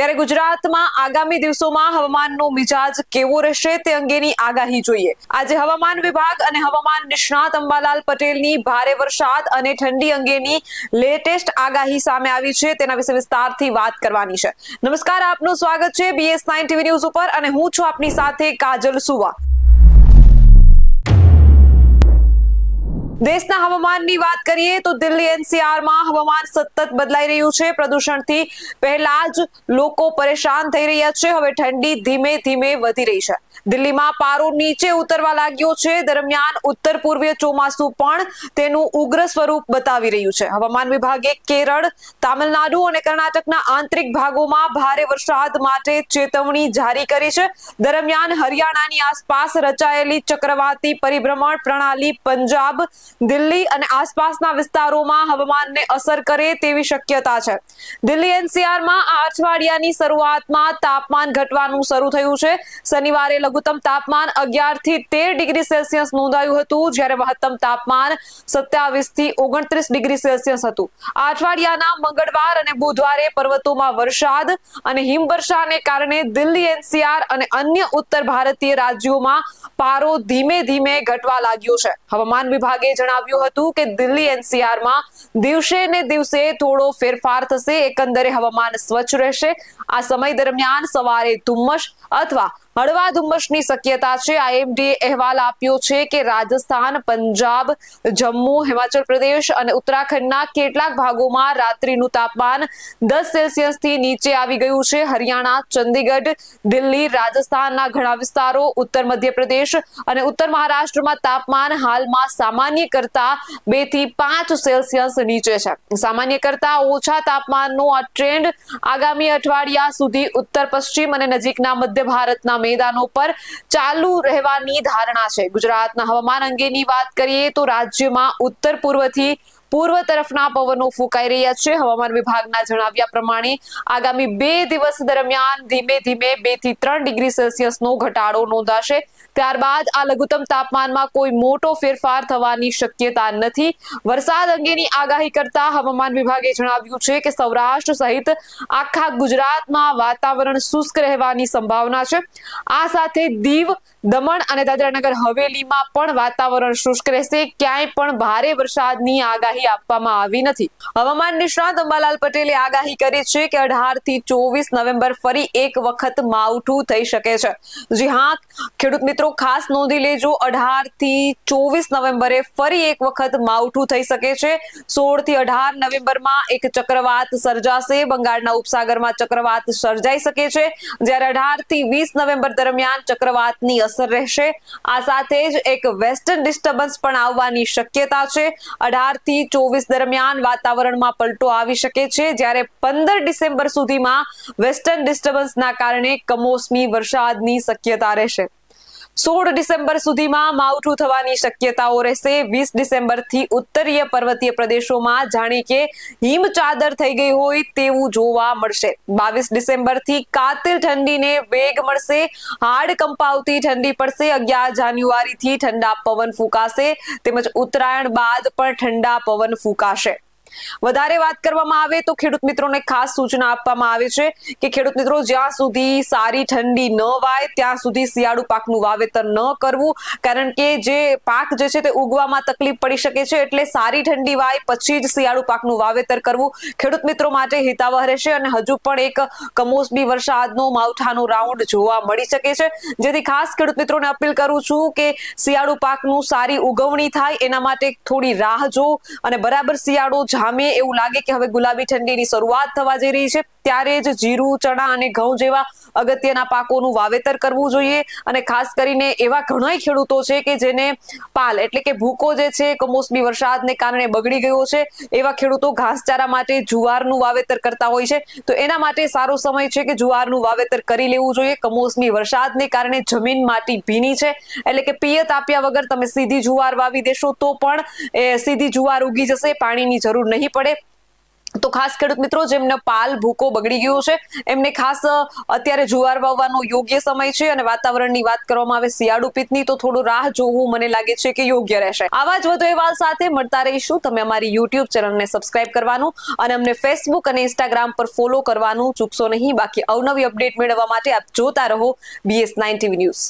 ત્યારે ગુજરાતમાં આગામી દિવસોમાં હવામાનનો મિજાજ કેવો રહેશે તે અંગેની આગાહી જોઈએ. આજે હવામાન વિભાગ અને હવામાન નિષ્ણાત અંબાલાલ પટેલની ભારે વરસાદ અને ઠંડી અંગેની લેટેસ્ટ આગાહી સામે આવી છે. તેના વિશે વિસ્તારથી વાત કરવાની છે. નમસ્કાર, આપનું સ્વાગત છે બીએસ નાઇન ટીવી ન્યૂઝ ઉપર અને હું છું આપની સાથે કાજલ સુવા. દેશના હવામાનની વાત કરીએ તો દિલ્હી એનસીઆરમાં હવામાન સતત બદલાઈ રહ્યું છે. પ્રદૂષણથી પહેલા જ લોકો પરેશાન થઈ રહ્યા છે. હવે ઠંડી ધીમે ધીમે વધી રહી છે. દિલ્હીમાં પારો નીચે ઉતરવા લાગ્યો છે. દરમિયાન ઉત્તર પૂર્વીય ચોમાસું પણ તેનું ઉગ્ર સ્વરૂપ બતાવી રહ્યું છે. હવામાન વિભાગે કેરળ, તામિલનાડુ અને કર્ણાટકના આંતરિક ભાગોમાં ભારે વરસાદ માટે ચેતવણી જારી કરી છે. દરમિયાન હરિયાણાની આસપાસ રચાયેલી ચક્રવાતી પરિભ્રમણ પ્રણાલી પંજાબ, દિલ્હી અને આસપાસના વિસ્તારોમાં હવામાનને અસર કરે તેવી શક્યતા છે. દિલ્હી એનસીઆરમાં આ અઠવાડિયાની શરૂઆતમાં તાપમાન ઘટવાનું શરૂ થયું છે. શનિવારે લઘુત્તમ તાપમાન અગિયારથી તેર ડિગ્રી સેલ્સિયસ નોંધાયું હતું, જ્યારે મહત્તમ તાપમાન સત્યાવીસથી ઓગણત્રીસ ડિગ્રી સેલ્સિયસ હતું. અઠવાડિયાના મંગળવાર અને બુધવારે પર્વતોમાં વરસાદ અને હિમવર્ષાને કારણે દિલ્હી એનસીઆર અને અન્ય ઉત્તર ભારતીય રાજ્યોમાં પારો ધીમે ધીમે ઘટવા લાગ્યો છે. હવામાન વિભાગે જણાવ્યું હતું કે દિલ્હી એનસીઆરમાં દિવસે ને દિવસે થોડો ફેરફાર થશે, એકંદરે હવામાન સ્વચ્છ રહેશે. આ સમય દરમિયાન સવારે ધુમ્મસ અથવા હળવા ધુમ્મસની શક્યતા છે. આઈએમડીએ અહેવાલ આપ્યો છે કે રાજસ્થાન, પંજાબ, જમ્મુ, હિમાચલ પ્રદેશ અને ઉત્તરાખંડના કેટલાક ભાગોમાં રાત્રિનું તાપમાન દસ સેલ્સિયસથી નીચે આવી ગયું છે. હરિયાણા, ચંદીગઢ, દિલ્હી, રાજસ્થાનના ઘણા વિસ્તારો, ઉત્તર મધ્યપ્રદેશ અને ઉત્તર મહારાષ્ટ્રમાં તાપમાન હાલમાં સામાન્ય કરતા બેથી પાંચ સેલ્સિયસ નીચે છે. સામાન્ય કરતા ઓછા તાપમાનનો આ ટ્રેન્ડ આગામી અઠવાડિયા સુધી ઉત્તર પશ્ચિમ અને નજીકના મધ્ય ભારતના મેદાનો પર ચાલુ રહેવાની ધારણા છે. ગુજરાતના હવામાન અંગેની વાત કરીએ તો રાજ્યમાં ઉત્તર પૂર્વથી પૂર્વ તરફના પવનો ફૂંકાઈ રહ્યા છે. હવામાન વિભાગના જણાવ્યા પ્રમાણે આગામી બે દિવસ દરમિયાન ધીમે ધીમે બેથી ત્રણ ડિગ્રી સેલ્સિયસનો ઘટાડો નોંધાશે. ત્યારબાદ આ લઘુત્તમ તાપમાનમાં કોઈ મોટો ફેરફાર થવાની શક્યતા નથી. વરસાદ અંગેની આગાહી કરતા હવામાન વિભાગે જણાવ્યું છે કે સૌરાષ્ટ્ર સહિત આખા ગુજરાતમાં વાતાવરણ શુષ્ક રહેવાની સંભાવના છે. આ સાથે દીવ, દમણ અને દાદરાનગર હવેલીમાં પણ વાતાવરણ શુષ્ક રહેશે. ક્યાંય પણ ભારે વરસાદની આગાહી આપવામાં આવી નથી. હવામાન નિષ્ણાત અંબાલાલ પટેલે આગાહી કરી છે કે અઢારથી ચોવીસ નવેમ્બર ફરી એક વખત માવઠું થઈ શકે છે. જી હા, ખેડૂત મિત્રો, ખાસ નોંધી લેજો અઢારથી ચોવીસ નવેમ્બરે ફરી એક વખત માવઠું થઈ શકે છે. સોળથી અઢાર નવેમ્બરમાં એક ચક્રવાત સર્જાશે, બંગાળના ઉપસાગરમાં ચક્રવાત સર્જાઈ શકે છે. જ્યારે અઢારથી વીસ નવેમ્બર દરમિયાન ચક્રવાતની અસર રહેશે. આ સાથે જ એક વેસ્ટર્ન ડિસ્ટર્બન્સ પણ આવવાની શક્યતા છે. અઢારથી ચોવીસ દરમિયાન વાતાવરણમાં પલટો આવી શકે છે. જ્યારે પંદર ડિસેમ્બર સુધીમાં વેસ્ટર્ન ડિસ્ટર્બન્સના કારણે કમોસમી વરસાદની શક્યતા રહેશે. સોળ ડિસેમ્બર સુધીમાં માવઠું થવાની શક્યતાઓ રહેશે. વીસ ડિસેમ્બરથી ઉત્તરીય પર્વતીય પ્રદેશોમાં જાણે કે હિમ ચાદર થઈ ગઈ હોય તેવું જોવા મળશે. બાવીસ ડિસેમ્બરથી કાતિલ ઠંડીને વેગ મળશે. હાડ કંપાવતી ઠંડી પડશે. અગિયાર જાન્યુઆરીથી ઠંડા પવન ફૂંકાશે. તેમજ ઉત્તરાયણ બાદ પણ ઠંડા પવન ફૂંકાશે. વધારે વાત કરવામાં આવે તો ખેડૂત મિત્રોને ખાસ સૂચના આપવામાં આવે છે કે ખેડૂત મિત્રો, જ્યાં સુધી સારી ઠંડી ન વાય, ત્યાં સુધી શિયાળુ પાકનું વાવેતર ન કરવું, કારણ કે જે પાક જે છે તે ઉગવામાં તકલીફ પડી શકે છે એટલે સારી ઠંડી વાય પછી જ શિયાળુ પાકનું વાવેતર કરવું ખેડૂત મિત્રો માટે હિતાવહ રહેશે અને હજુ પણ એક કમોસમી વરસાદનો માવઠાનો રાઉન્ડ જોવા મળી શકે છે. જેથી ખાસ ખેડૂત મિત્રોને અપીલ કરું છું કે શિયાળુ પાકનું સારી ઉગવણી થાય, એના માટે થોડી રાહ જો અને બરાબર શિયાળો જામે એવું લાગે કે હવે ગુલાબી ઠંડીની શરૂઆત થવા જઈ રહી છે. ત્યારે જ જીરું, ચણા અને ઘઉં જેવા અગત્યના પાકોનું વાવેતર કરવું જોઈએ અને ખાસ કરીને એવા ઘણા ખેડૂતો છે કે જેને પાલ એટલે કે ભૂકો જે છે, કમોસમી વરસાદને કારણે બગડી ગયો છે, એવા ખેડૂતો ઘાસચારા માટે જુવારનું વાવેતર કરતા હોય છે. તો એના માટે સારો સમય છે કે જુવારનું વાવેતર કરી લેવું જોઈએ. કમોસમી વરસાદને કારણે જમીન માટી ભીની છે. એટલે કે પિયત આપ્યા વગર તમે સીધી જુવાર વાવી દેશો તો પણ સીધી જુવાર ઉગી જશે, પાણીની જરૂર નહીં પડે. તો ખાસ ખેડૂત મિત્રો, જેમને પાલ ભૂકો બગડી ગયો છે, એમને ખાસ અત્યારે જુવાર વાવવાનો યોગ્ય સમય છે અને વાતાવરણની વાત કરવામાં આવે શિયાળુ પિત્તની તો થોડું રાહ જોવું મને લાગે છે કે યોગ્ય રહેશે. આવા જ વધુ અહેવાલ સાથે મળતા રહીશું. તમે અમારી યુટ્યુબ ચેનલને સબસ્ક્રાઇબ કરવાનું અને અમને ફેસબુક અને ઇન્સ્ટાગ્રામ પર ફોલો કરવાનું ચૂકશો નહીં. બાકી અવનવી અપડેટ મેળવવા માટે આપ જોતા રહો બીએસ નાઇન ટીવી ન્યૂઝ